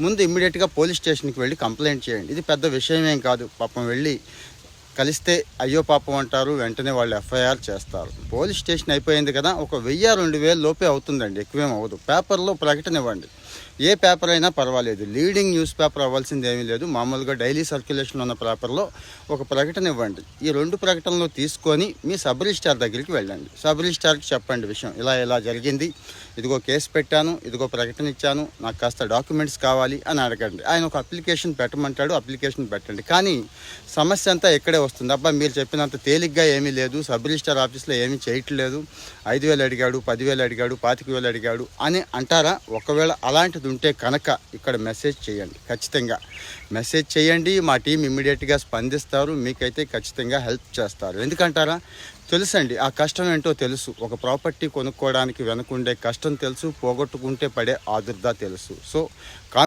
ముందు ఇమ్మీడియట్గా పోలీస్ స్టేషన్కి వెళ్ళి కంప్లైంట్ చేయండి. ఇది పెద్ద విషయం ఏం కాదు. పాపం వెళ్ళి కలిస్తే అయ్యో పాపం అంటారు వెంటనే వాళ్ళు ఎఫ్ఐఆర్ చేస్తారు. పోలీస్ స్టేషన్ అయిపోయింది కదా ఒక వెయ్యి రెండు వేలు లోపే అవుతుందండి. ఎక్కువేం అవ్వదు. పేపర్లో ప్రకటన ఇవ్వండి. ఏ పేపర్ అయినా పర్వాలేదు. లీడింగ్ న్యూస్ పేపర్ అవ్వాల్సింది ఏమీ లేదు. మామూలుగా డైలీ సర్క్యులేషన్ ఉన్న పేపర్లో ఒక ప్రకటన ఇవ్వండి. ఈ రెండు ప్రకటనలు తీసుకొని మీ సబ్ రిజిస్టార్ దగ్గరికి వెళ్ళండి. సబ్ రిజిస్టార్కి చెప్పండి విషయం. ఇలా ఇలా జరిగింది. ఇదిగో కేసు పెట్టాను. ఇదిగో ప్రకటన ఇచ్చాను. నాకు కాస్త డాక్యుమెంట్స్ కావాలి అని అడగండి. ఆయన ఒక అప్లికేషన్ పెట్టమంటాడు. అప్లికేషన్ పెట్టండి. కానీ సమస్య అంతా ఇక్కడే వస్తుంది. అబ్బా మీరు చెప్పినంత తేలిగ్గా ఏమీ లేదు. సబ్ రిజిస్టార్ ఆఫీస్లో ఏమీ చేయట్లేదు. ఐదు వేలు అడిగాడు పదివేలు అడిగాడు పాతిక వేలు అడిగాడు అని అంటారా? ఒకవేళ అలా అలాంటిది ఉంటే కనుక ఇక్కడ మెసేజ్ చేయండి ఖచ్చితంగా. మెసేజ్ చేయండి మా టీం ఇమ్మీడియట్గా స్పందిస్తారు మీకైతే ఖచ్చితంగా హెల్ప్ చేస్తారు. ఎందుకంటారా? తెలుసండి ఆ కష్టం ఏంటో తెలుసు. ఒక ప్రాపర్టీ కొనుక్కోవడానికి వెనకుండే కష్టం తెలుసు పోగొట్టుకుంటే పడే ఆదుర్దా తెలుసు. సో